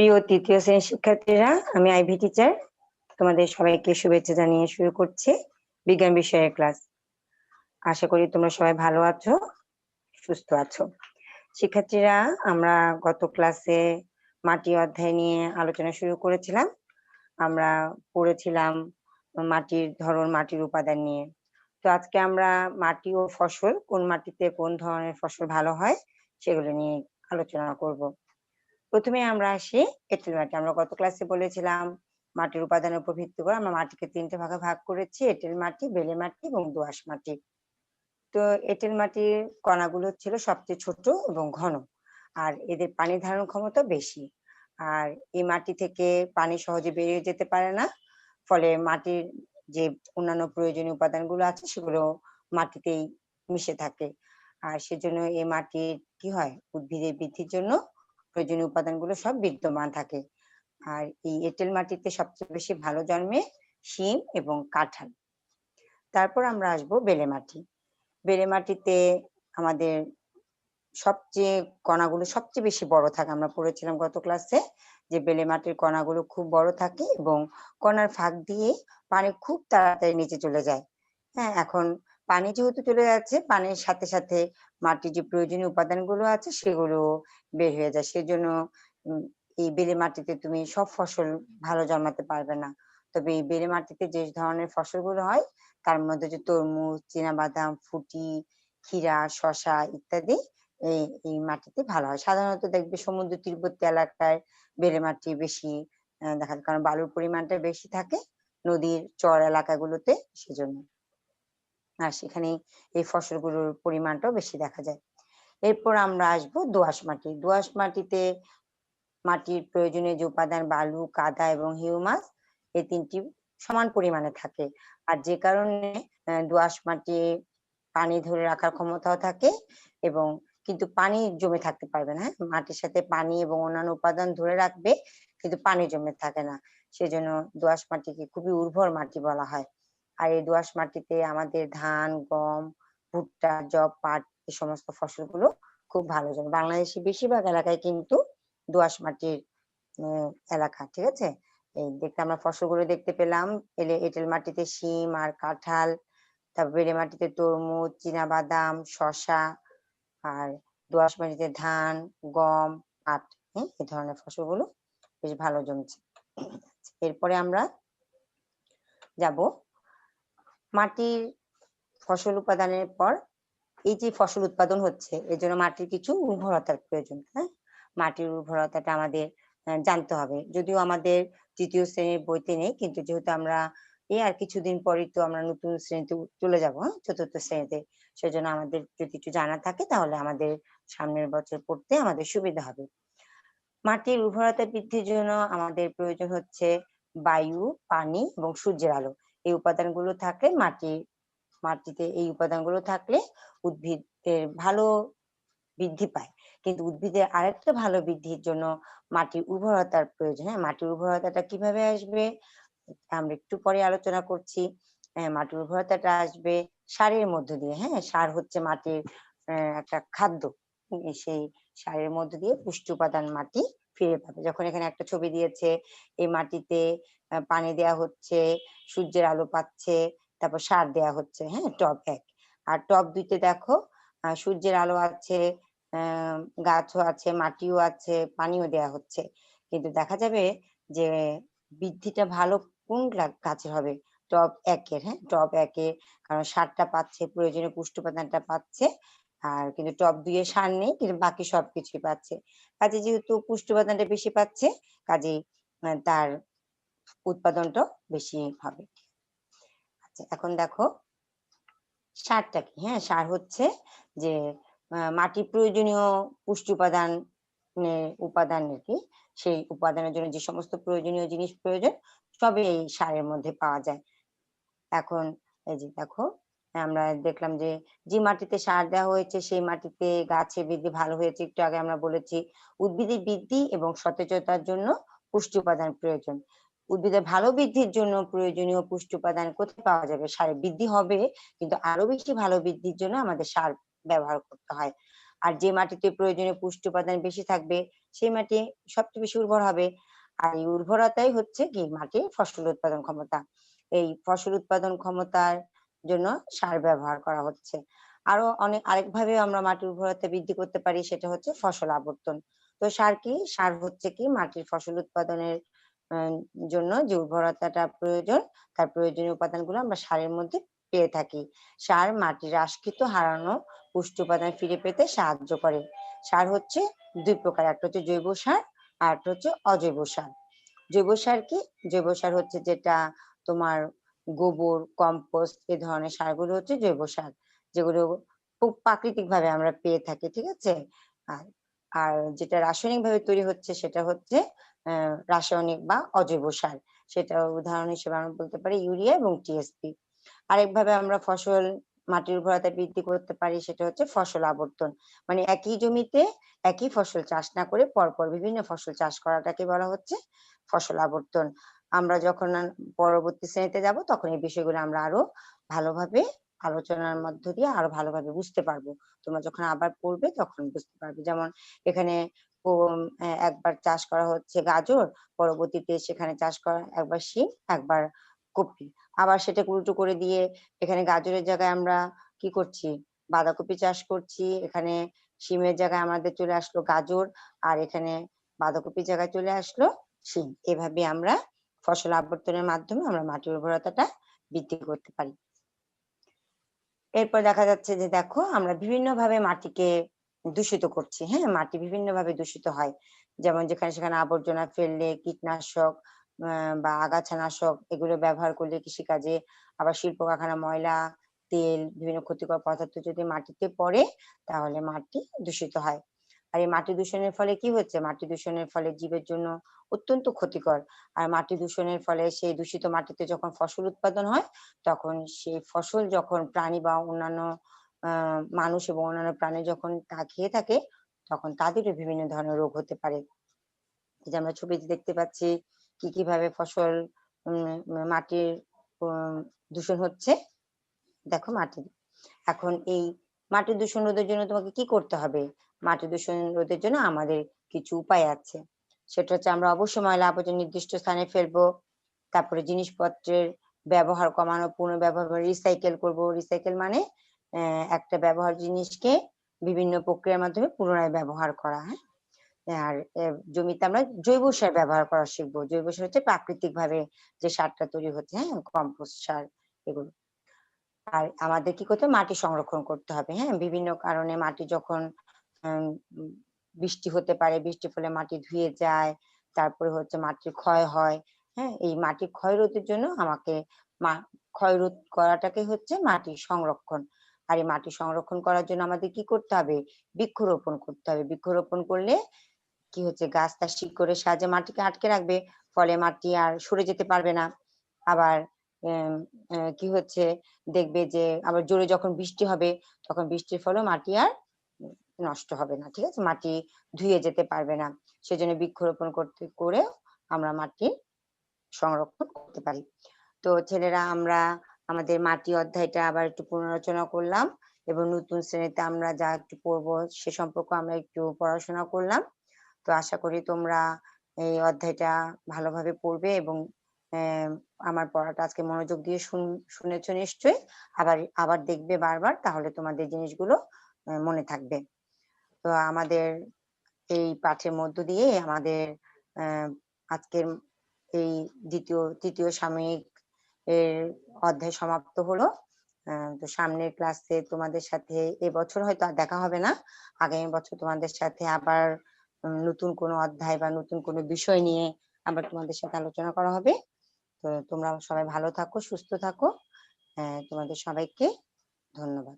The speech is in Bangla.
প্রিয় তৃতীয় শ্রেণির শিক্ষার্থীরা, আমি আইভি টিচার তোমাদের সবাইকে শুভেচ্ছা জানিয়ে শুরু করছি বিজ্ঞান বিষয়ের ক্লাস আশা করি তোমরা সবাই ভালো আছো, সুস্থ আছো। শিক্ষার্থীরা, আমরা গত ক্লাসে মাটি অধ্যায় নিয়ে আলোচনা শুরু করেছিলাম। আমরা পড়েছিলাম মাটির ধরন, মাটির উপাদান নিয়ে। তো আজকে আমরা মাটি ও ফসল, কোন মাটিতে কোন ধরনের ফসল ভালো হয়, সেগুলো নিয়ে আলোচনা করব। প্রথমে আমরা আসি এঁটেল মাটি। আমরা গত ক্লাসে বলেছিলাম, মাটির উপাদানের উপর ভিত্তি করে আমরা মাটিকে তিনটে ভাগে ভাগ করেছি, এঁটেল মাটি, বেলে মাটি এবং দোআঁশ মাটি। তো এঁটেল মাটির কণাগুলো ছিল সবচেয়ে ছোট এবং ঘন, আর এদের পানি ধারণ ক্ষমতা বেশি। আর এই মাটি থেকে পানি সহজে বেরিয়ে যেতে পারে না, ফলে মাটির যে অন্যান্য প্রয়োজনীয় উপাদানগুলো আছে সেগুলো মাটিতেই মিশে থাকে। আর সেজন্য এই মাটির কি হয়? উদ্ভিদের বৃদ্ধির জন্য প্রয়োজনীয় উপাদানগুলো সব বিদ্যমান থাকে। আর এই এঁটেল মাটিতে সবচেয়ে বেশি ভালো জন্মে শিম এবং কাঁঠাল। তারপর আমরা আসব বেলে মাটি। বেলে মাটিতে আমাদের সবচেয়ে কণাগুলো সবচেয়ে বেশি বড় থাকে। আমরা পড়েছিলাম গত ক্লাসে যে বেলে মাটির কণাগুলো খুব বড় থাকে এবং কণার ফাঁক দিয়ে পানি খুব তাড়াতাড়ি নিচে চলে যায়। হ্যাঁ এখন পানি যেহেতু চলে যাচ্ছে, পানির সাথে সাথে মাটির যে প্রয়োজনীয় উপাদানগুলো আছে সেগুলো বের হয়ে যায়। সেজন্য এই বেলে মাটিতে তুমি সব ফসল ভালো জন্মাতে পারবে না। তবে এই বেলে মাটিতে যে ধরনের ফসলগুলো হয়, তার মধ্যে যে তরমুজ বাদাম ফুটি, ক্ষীরা, শসা ইত্যাদি এই এই মাটিতে ভালো হয়। সাধারণত দেখবে সমুদ্র তীরবর্তী এলাকায় বেলে মাটি বেশি দেখা যায়। কারণ বালুর পরিমাণটা বেশি থাকে নদীর চর এলাকাগুলোতে, সেজন্য। আর সেখানে এই ফসলগুলোর পরিমাণটাও বেশি দেখা যায়। এরপর আমরা আসব দোআঁশ মাটি। দোআঁশ মাটিতে মাটির প্রয়োজনীয় যে উপাদান বালু, কাদা এবং হিউমাস এই তিনটি সমান পরিমাণে থাকে। আর যে কারণে দোআঁশ মাটি পানি ধরে রাখার ক্ষমতাও থাকে এবং কিন্তু পানি জমে থাকতে পারবে না হ্যাঁ? মাটির সাথে পানি এবং অন্যান্য উপাদান ধরে রাখবে কিন্তু পানি জমে থাকে না। সেজন্য দোআঁশ মাটিকে খুবই উর্বর মাটি বলা হয়। আর এই দোআঁশ মাটিতে আমাদের ধান, গম, ভুট্টা জব পাট এই সমস্ত ফসলগুলো খুব ভালো। জন্মে বাংলাদেশের বেশিরভাগ এলাকায় কিন্তু দোআঁশ মাটির এলাকা, ঠিক আছে? এই দেখতে আমরা ফসলগুলো দেখতে পেলাম। এলে, এঁটেল মাটিতে শিম আর কাঁঠাল, তারপর বেলে মাটিতে তরমুজ বাদাম শসা আর দোআঁশ মাটিতে ধান, গম, পাট হ্যাঁ? এই ধরনের ফসলগুলো বেশ ভালো জমছে। এরপরে আমরা যাব মাটির ফসল উৎপাদনের পর এই যে ফসল উৎপাদন হচ্ছে, এর জন্য মাটির কিছু উর্বরতার প্রয়োজন হ্যাঁ? মাটির উর্বরতাটা আমাদের জানতে হবে। যদিও আমাদের তৃতীয় শ্রেণির বইতে নেই, কিন্তু যেহেতু আমরা এই আর কিছুদিন পরেই তো আমরা নতুন শ্রেণীতে চলে যাব হ্যাঁ? চতুর্থ শ্রেণীতে, সেজন্য আমাদের যদি একটু জানা থাকে, তাহলে আমাদের সামনের বছর পড়তে আমাদের সুবিধা হবে। মাটির উর্বরতা বৃদ্ধির জন্য আমাদের প্রয়োজন হচ্ছে বায়ু, পানি এবং সূর্যের আলো। এই উপাদানগুলো থাকলে মাটি মাটিতে এই উপাদানগুলো থাকলে উদ্ভিদের ভালো বৃদ্ধি পায়। কিন্তু উদ্ভিদের আরেকটা ভালো বৃদ্ধির জন্য মাটির উর্বরতার প্রয়োজন। হ্যাঁ মাটির উর্বরতাটা কীভাবে আসবে? আমরা একটু পরে আলোচনা করছি। আহ, মাটির উর্বরতাটা আসবে সারের মধ্য দিয়ে। হ্যাঁ সার হচ্ছে মাটির একটা খাদ্য। সেই সারের মধ্য দিয়ে পুষ্টি উপাদান মাটি ফিরে পাবে যখন এখানে একটা ছবি দিয়েছে, এই মাটিতে পানি দেয়া হচ্ছে, সূর্যের আলো পাচ্ছে, তারপর সার দেয়া হচ্ছে হ্যাঁ টব এক। আর টব দুইতে দেখো সূর্যের আলো আছে গাছও আছে, মাটিও আছে, পানিও দেয়া হচ্ছে। কিন্তু দেখা যাবে যে, বৃদ্ধিটা ভালো কোন গাছের হবে? টব একের হ্যাঁ টব একে কারণ সারটা পাচ্ছে, প্রয়োজনীয় পুষ্টি উপাদানটা পাচ্ছে আর কিন্তু টব দুইয়ে সার নেই কিন্তু বাকি সবকিছুই পাচ্ছে। কাজে যেহেতু পুষ্টি উপাদানটা বেশি পাচ্ছে আহ, তার উৎপাদনটা বেশি হবে। আচ্ছা এখন দেখো সারটা কি? হ্যাঁ সার হচ্ছে যে মাটির প্রয়োজনীয় পুষ্টি উপাদান উপাদান আর কি সেই উপাদানের জন্য যে সমস্ত প্রয়োজনীয় জিনিস প্রয়োজন সবই এই সারের মধ্যে পাওয়া যায়। এখন এই যে দেখো আমরা দেখলাম যে যে মাটিতে সার দেওয়া হয়েছে, সেই মাটিতে গাছের বৃদ্ধি ভালো হয়েছে। একটু আগে আমরা বলেছি উদ্ভিদের বৃদ্ধি এবং সতেজতার জন্য পুষ্টি উপাদান প্রয়োজন। উদ্ভিদের ভালো বৃদ্ধির জন্য প্রয়োজনীয় পুষ্টি উপাদান কোথায় পাওয়া যাবে? সারে বৃদ্ধি হবে, কিন্তু আরও বেশি ভালো বৃদ্ধির জন্য আমাদের সার ব্যবহার করতে হয়। আর যে মাটিতে প্রয়োজনীয় পুষ্টি উপাদান বেশি থাকবে, সেই মাটি সবচেয়ে বেশি উর্বর হবে। আর এই উর্বরতাই হচ্ছে কি মাটির ফসল উৎপাদন ক্ষমতা। এই ফসল উৎপাদন ক্ষমতার জন্য সার ব্যবহার করা হচ্ছে। আরও অনেক, আরেকভাবে আমরা মাটির উর্বরতা বৃদ্ধি করতে পারি সেটা হচ্ছে ফসল আবর্তন। তো সার কি? সার হচ্ছে কি? মাটির ফসল উৎপাদনের জন্য যে উর্বরতাটা প্রয়োজন, তার প্রয়োজনীয় উপাদানগুলো আমরা সারের মধ্যে পেয়ে থাকি। সার মাটির রাশকৃত হারানো পুষ্টি উপাদান ফিরে পেতে সাহায্য করে। সার হচ্ছে দুই প্রকার, একটা হচ্ছে জৈব সার আর একটা হচ্ছে অজৈব সার। জৈব সার কি? জৈব সার হচ্ছে যেটা তোমার গোবর, কম্পোস্ট এ ধরনের সারগুলো হচ্ছে জৈব সার, যেগুলো খুব প্রাকৃতিক ভাবে আমরা পেয়ে থাকি, ঠিক আছে? আর আর যেটা রাসায়নিক ভাবে তৈরি হচ্ছে সেটা হচ্ছে রাসায়নিক বা অজৈব সার। সেটা উদাহরণ হিসেবে আমরা বলতে পারি ইউরিয়া এবং টিএসপি আরেকভাবে আমরা ফসল মাটির উর্বরতা বৃদ্ধি করতে পারি সেটা হচ্ছে ফসল আবর্তন। মানে একই জমিতে একই ফসল চাষ না করে পরপর বিভিন্ন ফসল চাষ করাটাকে বলা হচ্ছে ফসল আবর্তন। আমরা যখন পরবর্তী শ্রেণীতে যাব, তখন এই বিষয়গুলো আমরা আরও ভালোভাবে আলোচনার মধ্য দিয়ে আরও ভালোভাবে বুঝতে পারব। তোমরা যখন আবার পড়বে, তখন বুঝতে পারবে। যেমন এখানে একবার চাষ করা হচ্ছে গাজর, পরবর্তীতে সেখানে চাষ করা একবার শিম, একবার কপি। আবার সেটা উল্টো করে দিয়ে এখানে গাজরের জায়গায় আমরা কি করছি? বাঁধাকপি চাষ করছি, এখানে শিমের জায়গায় আমাদের চলে আসলো গাজর, আর এখানে বাঁধাকপির জায়গায় চলে আসলো শিম। এভাবে আমরা ফসল আবর্তনের মাধ্যমে আমরা মাটির উর্বরতাটা বৃদ্ধি করতে পারি। এরপর দেখা যাচ্ছে যে দেখো, আমরা বিভিন্ন ভাবে মাটিকে দূষিত করছি হ্যাঁ? মাটি বিভিন্ন ভাবে দূষিত হয়। যেমন যেখানে সেখানে আবর্জনা ফেললে কীটনাশক বা আগাছানাশক এগুলো ব্যবহার করলে কৃষিকাজে আবার শিল্প কারখানা ময়লা, তেল, বিভিন্ন ক্ষতিকর পদার্থ যদি মাটিতে পড়ে, তাহলে মাটি দূষিত হয়। আর এই মাটি দূষণের ফলে কি হচ্ছে? মাটি দূষণের ফলে জীবের জন্য অত্যন্ত ক্ষতিকর। আর মাটি দূষণের ফলে সেই দূষিত মাটিতে যখন ফসল উৎপাদন হয়, তখন সেই ফসল যখন প্রাণী বা অন্যান্য মানুষ এবং অন্যান্য প্রাণী যখন তা খেয়ে থাকে, তখন তাদেরও বিভিন্ন ধরনের রোগ হতে পারে। যে আমরা ছবিতে দেখতে পাচ্ছি কি কীভাবে ফসল মাটির দূষণ হচ্ছে, দেখো মাটি। এখন এই মাটি দূষণ রোধের জন্য তোমাকে কি করতে হবে? মাটি দূষণ রোধের জন্য আমাদের কিছু উপায় আছে। সেটা হচ্ছে আমরা অবশ্যই ময়লা আবর্জনা নির্দিষ্ট স্থানে ফেলব, তারপরে জিনিসপত্রের ব্যবহার কমানো, পুনর্ব্যবহার রিসাইকেল করব। রিসাইকেল মানে একটা ব্যবহার জিনিসকে বিভিন্ন প্রক্রিয়ার মাধ্যমে পুনরায় ব্যবহার করা হ্যাঁ? আর জমিতে আমরা জৈব সার ব্যবহার করা শিখব। জৈব সার হচ্ছে প্রাকৃতিক ভাবে যে সারটা তৈরি হচ্ছে হ্যাঁ? কম্পোস্ট সার এগুলো। আর আমাদের কি করতে মাটি সংরক্ষণ করতে হবে হ্যাঁ? বিভিন্ন কারণে মাটি যখন বৃষ্টি হতে পারে বৃষ্টির ফলে মাটি ধুয়ে যায়, তারপরে হচ্ছে মাটির ক্ষয় হয়। হ্যাঁ এই মাটি ক্ষয় রোধের জন্য আমাকে ক্ষয় রোধ করাটাকে হচ্ছে মাটি সংরক্ষণ। আর এই মাটি সংরক্ষণ করার জন্য আমাদের কি করতে হবে? বৃক্ষরোপণ করতে হবে। বৃক্ষরোপণ করলে কি হচ্ছে? গাছ তার শিকড়ের সাহায্যে মাটিকে আটকে রাখবে, ফলে মাটি আর সরে যেতে পারবে না। আবার কি হচ্ছে? দেখবে যে আবার জোরে যখন বৃষ্টি হবে, তখন বৃষ্টির ফলে মাটি আর নষ্ট হবে না, ঠিক আছে? মাটি ধুয়ে যেতে পারবে না। সেজন্য বৃক্ষরোপণ করতে, করে আমরা মাটি সংরক্ষণ করতে পারি। তো ছেলেরা, আমরা আমাদের মাটি অধ্যায়টা আবার একটু পুনরালোচনা করলাম এবং নতুন শ্রেণীতে আমরা যা একটু পড়ব সে সম্পর্কে আমরা একটু পড়াশোনা করলাম। তো আশা করি তোমরা এই অধ্যায়টা ভালোভাবে পড়বে এবং আমার পড়াটা আজকে মনোযোগ দিয়ে শুন, শুনেছো নিশ্চয়ই। আবার আবার দেখবে বারবার, তাহলে তোমাদের জিনিসগুলো মনে থাকবে। তো আমাদের এই পাঠের মধ্য দিয়ে আমাদের আজকের এই দ্বিতীয় তৃতীয় সাময়িক এর অধ্যায় সমাপ্ত হলো। তো সামনের ক্লাসে তোমাদের সাথে এবছর হয়তো আর দেখা হবে না। আগামী বছর তোমাদের সাথে আবার নতুন কোনো অধ্যায় বা নতুন কোনো বিষয় নিয়ে আবার তোমাদের সাথে আলোচনা করা হবে। তো তোমরা সবাই ভালো থাকো সুস্থ থাকো। আহ, তোমাদের সবাইকে ধন্যবাদ।